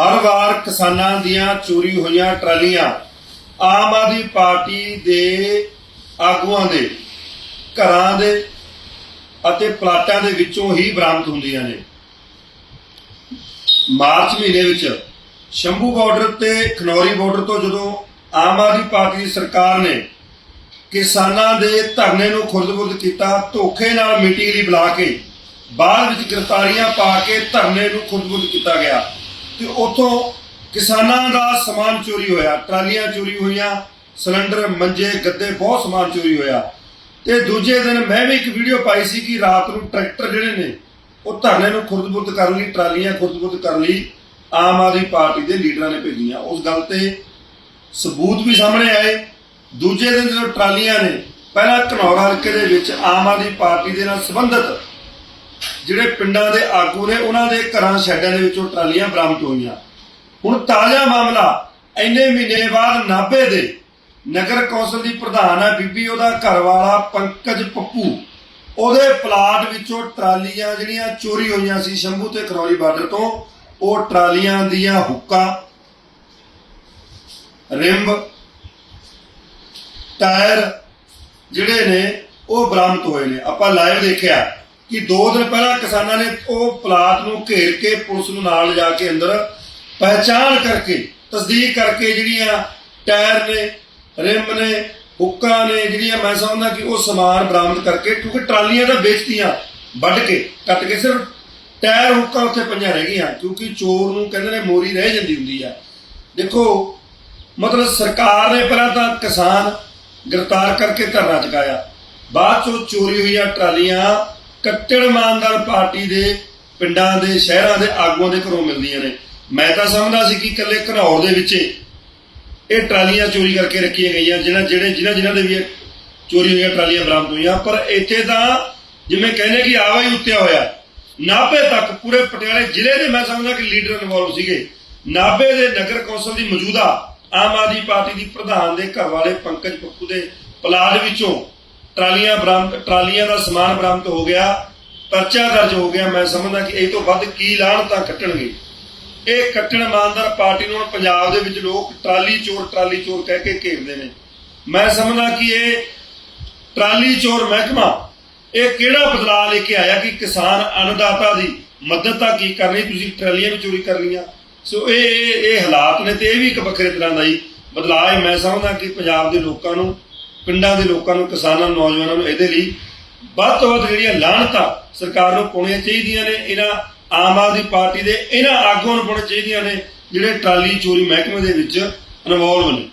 ਹਰ ਵਾਰ ਕਿਸਾਨਾਂ ਦੀਆਂ ਚੋਰੀ ਹੋਈਆਂ ਟਰਾਲੀਆਂ ਆਮ ਆਦਮੀ ਪਾਰਟੀ ਦੇ ਆਗੂਆਂ ਦੇ, ਘਰਾਂ ਦੇ ਅਤੇ ਪਲਾਟਾਂ ਦੇ ਵਿੱਚੋਂ ਹੀ ਬਰਾਮਦ ਹੁੰਦੀਆਂ ਨੇ। ਮਾਰਚ ਮਹੀਨੇ ਵਿੱਚ ਸ਼ੰਭੂ ਬਾਰਡਰ ਤੇ ਖਨੌਰੀ ਬਾਰਡਰ ਤੋਂ ਜਦੋਂ ਆਮ ਆਦਮੀ ਪਾਰਟੀ ਦੀ ਸਰਕਾਰ ਨੇ ਕਿਸਾਨਾਂ ਦੇ ਧਰਨੇ ਨੂੰ ਖੁਰਦ-ਬੁਰਦ ਕੀਤਾ, ਧੋਖੇ ਨਾਲ ਮਿੱਟੀ ਲਈ ਬੁਲਾ ਕੇ ਬਾਅਦ ਵਿੱਚ ਗ੍ਰਿਫਤਾਰੀਆਂ ਪਾ ਕੇ ਧਰਨੇ ਨੂੰ ਖੁਰਦ-ਬੁਰਦ ਕੀਤਾ ਗਿਆ। ਤੇ ਉੱਥੋਂ ਕਿਸਾਨਾਂ ਦਾ ਸਮਾਨ ਚੋਰੀ ਹੋਇਆ, ਟਰਾਲੀਆਂ ਚੋਰੀ ਹੋਈਆਂ, ਸਿਲੰਡਰ, ਮੰਜੇ, ਗੱਦੇ, ਬਹੁਤ ਸਮਾਨ ਚੋਰੀ ਹੋਇਆ। ਤੇ ਦੂਜੇ ਦਿਨ ਮੈਂ ਵੀ ਇੱਕ ਵੀਡੀਓ ਪਾਈ ਸੀ ਕਿ ਰਾਤ ਨੂੰ ਟਰੈਕਟਰ ਜਿਹੜੇ ਨੇ, ਉਹ ਧਰਨੇ ਨੂੰ ਖੁਰਦਬੁਰਦ ਕਰਨ ਲਈ, ਟਰਾਲੀਆਂ ਖੁਰਦ-ਬੁਰਦ ਕਰਨ ਲਈ, ਆਮ ਆਦਮੀ ਪਾਰਟੀ ਦੇ ਲੀਡਰਾਂ ਨੇ ਭੇਜੀਆਂ। ਉਸ ਗੱਲ ਤੇ ਸਬੂਤ ਵੀ ਸਾਹਮਣੇ ਆਏ। ਦੂਜੇ ਦਿਨ ਜਦੋਂ ਟਰਾਲੀਆਂ ਨੇ, ਪਹਿਲਾਂ ਘਨੌਰ ਹਲਕੇ ਦੇ ਵਿੱਚ ਆਮ ਆਦਮੀ ਪਾਰਟੀ ਦੇ ਨਾਲ ਸੰਬੰਧਿਤ ਜਿਹੜੇ ਪਿੰਡਾਂ ਦੇ ਆਗੂ ਨੇ, ਉਹਨਾਂ ਦੇ ਘਰਾਂ ਸ਼ੈਡਾਂ ਦੇ ਵਿੱਚੋਂ ਟਰਾਲੀਆਂ ਬਰਾਮਦ ਹੋਈਆਂ। ਹੁਣ ਤਾਜ਼ਾ ਮਾਮਲਾ ਇੰਨੇ ਮਹੀਨੇ ਬਾਅਦ ਨਾਭੇ ਦੇ ਨਗਰ ਕੌਂਸਲ ਦੀ ਪ੍ਰਧਾਨ ਹੈ ਬੀਬੀ ਉਹਦਾ ਘਰ ਵਾਲਾ ਪੰਕਜ ਪੱਪੂ। ਉਹਦੇ ਪਲਾਟ ਵਿੱਚੋਂ ਟਰਾਲੀਆਂ ਜਿਹੜੀਆਂ ਚੋਰੀ ਹੋਈਆਂ ਸੀ ਸ਼ੰਭੂ ਤੇ ਖਰੌਲੀ ਬਾਰਡਰ ਤੋਂ, ਉਹ ਟਰਾਲੀਆਂ ਦੀਆਂ ਹੁੱਕਾਂ, ਰਿੰਬ, ਟਾਇਰ ਜਿਹੜੇ ਨੇ, ਉਹ ਬਰਾਮਦ ਹੋਏ ਨੇ। ਆਪਾਂ ਲਾਈਵ ਦੇਖਿਆ। ਕਿ 2 ਦਿਨ ਪਹਿਲਾਂ ਕਿਸਾਨਾਂ ਨੇ ਉਹ ਪਲਾਟ ਨੂੰ ਘੇਰ ਕੇ ਪੁਲਿਸ ਨੂੰ ਨਾਲ ਲਿਜਾ ਕੇ ਅੰਦਰ ਪਹਿਚਾਣ ਕਰਕੇ, ਤਸਦੀਕ ਕਰਕੇ ਜਿਹੜੀਆਂ ਟਾਇਰ ਨੇ, ਰਿੰਮ ਨੇ, ਹੁੱਕਾਂ ਨੇ, ਜਿਹੜੀਆਂ ਮੈਂ ਸਮਝਦਾ ਕਿ ਉਹ ਸਮਾਨ ਬਰਾਮਦ ਕਰਕੇ, ਕਿਉਂਕਿ ਟਰਾਲੀਆਂ ਤਾਂ ਵੇਚਤੀਆਂ, ਵੱਢ ਕੇ, ਕੱਟ ਕੇ, ਸਿਰਫ ਟਾਇਰ, ਹੁੱਕਾਂ ਉੱਥੇ ਪਈਆਂ ਰਹਿ ਗਈਆਂ, ਕਿਉਂਕਿ ਚੋਰ ਨੂੰ ਕਹਿੰਦੇ ਨੇ ਮੋਰੀ ਰਹਿ ਜਾਂਦੀ ਹੁੰਦੀ ਆ। ਦੇਖੋ, ਮਤਲਬ ਸਰਕਾਰ ਨੇ ਪਹਿਲਾਂ ਤਾਂ ਕਿਸਾਨ ਗ੍ਰਿਫਤਾਰ ਕਰਕੇ ਧਰਨਾ ਚੁਕਾਇਆ। ਬਾਅਦ ਚੋਂ ਚੋਰੀ ਹੋਈਆਂ ਟਰਾਲੀਆਂ ਕੱਟੜ ਇਮਾਨਦਾਰ ਪਾਰਟੀ ਦੇ ਪਿੰਡਾਂ ਦੇ, ਸ਼ਹਿਰਾਂ ਦੇ ਆਗੂਆਂ ਦੇ ਘਰੋਂ ਮਿਲਦੀਆਂ ਨੇ। ਮੈਂ ਤਾਂ ਸਮਝਦਾ ਸੀ ਕਿ ਇਕੱਲੇ ਘਨੌਰ ਦੇ ਵਿੱਚ ਇਹ ਟਰਾਲੀਆਂ ਚੋਰੀ ਕਰਕੇ ਰੱਖੀਆਂ ਗਈਆਂ ਜਿਹਨਾਂ ਜਿਹੜੇ, ਜਿਨ੍ਹਾਂ ਜਿਨ੍ਹਾਂ ਦੇ ਵੀ ਚੋਰੀ ਹੋਈਆਂ ਟਰਾਲੀਆਂ ਬਰਾਮਦ ਹੋਈਆਂ। ਪਰ ਇੱਥੇ ਤਾਂ ਜਿਵੇਂ ਕਹਿੰਦੇ ਕਿ ਆਵਾ ਹੀ ਉੱਤਿਆ ਹੋਇਆ, ਨਾਭੇ ਤੱਕ ਪੂਰੇ ਪਟਿਆਲੇ ਜ਼ਿਲ੍ਹੇ ਦੇ ਮੈਂ ਸਮਝਦਾ ਕਿ ਲੀਡਰ ਇਨਵੋਲਵ ਸੀਗੇ। ਨਾਭੇ ਦੇ ਨਗਰ ਕੌਂਸਲ ਦੀ ਮੌਜੂਦਾ ਆਮ ਆਦਮੀ ਪਾਰਟੀ ਦੀ ਪ੍ਰਧਾਨ ਦੇ ਘਰ ਵਾਲੇ ਪੰਕਜ ਪੱਪੂ ਦੇ ਪਲਾਟ ਵਿੱਚੋਂ ਟਰਾਲੀਆਂ ਬਰਾਮਦ, ਟਰਾਲੀਆਂ ਦਾ ਸਮਾਨ ਬਰਾਮਦ ਹੋ ਗਿਆ, ਪਰਚਾ ਦਰਜ ਹੋ ਗਿਆ, ਮੈਂ ਸਮਝਦਾ ਕਿ ਇਹ ਤੋਂ ਵੱਧ ਕੀ ਲਾਹਣਤਾਂ ਕੱਟਣਗੇ। ਇਹ ਕੱਟਣ ਇਮਾਨਦਾਰ ਪਾਰਟੀ ਨੂੰ ਪੰਜਾਬ ਦੇ ਵਿੱਚ ਲੋਕ ਟਰਾਲੀ ਚੋਰ ਟਰਾਲੀ ਚੋਰ ਕਹਿ ਕੇ ਘੇਰਦੇ ਨੇ। ਮੈਂ ਸਮਝਦਾ ਕਿ ਇਹ ਟਰਾਲੀ ਚੋਰ ਮਹਿਕਮਾ, ਇਹ ਕਿਹੜਾ ਬਦਲਾਅ ਲੈ ਕੇ ਆਇਆ ਕਿ ਕਿਸਾਨ ਅੰਨਦਾਤਾ ਦੀ ਮਦਦ ਤਾਂ ਕੀ ਕਰਨੀ, ਤੁਸੀਂ ਟਰਾਲੀਆਂ ਵੀ ਚੋਰੀ ਕਰ ਲਈਆਂ ਸੋ ਇਹ ਇਹ ਹਾਲਾਤ ਨੇ ਤੇ ਇਹ ਵੀ ਇੱਕ ਵੱਖਰੇ ਤਰ੍ਹਾਂ ਦਾ ਹੀ ਬਦਲਾਅ ਹੈ। ਮੈਂ ਸਮਝਦਾ ਕਿ ਪੰਜਾਬ ਦੇ ਲੋਕਾਂ ਨੂੰ ਪਿੰਡਾਂ ਦੇ ਲੋਕਾਂ ਨੂੰ, ਕਿਸਾਨਾਂ ਨੂੰ ਨੌਜਵਾਨਾਂ ਨੂੰ ਇਹਦੇ ਲਈ ਵੱਧ ਤੋਂ ਵੱਧ ਜਿਹੜੀਆਂ ਲਾਹਣਤਾਂ ਸਰਕਾਰ ਨੂੰ ਪਾਉਣੀਆਂ ਚਾਹੀਦੀਆਂ ਨੇ, ਇਹਨਾਂ ਆਮ ਆਦਮੀ ਪਾਰਟੀ ਦੇ ਇਹਨਾਂ ਆਗੂਆਂ ਨੂੰ ਪਾਉਣੀਆਂ ਚਾਹੀਦੀਆਂ ਨੇ, ਜਿਹੜੇ ਟਰਾਲੀ, ਚੋਰੀ ਮਹਿਕਮੇ ਦੇ ਵਿੱਚ ਇਨਵੋਲਵ ਨੇ।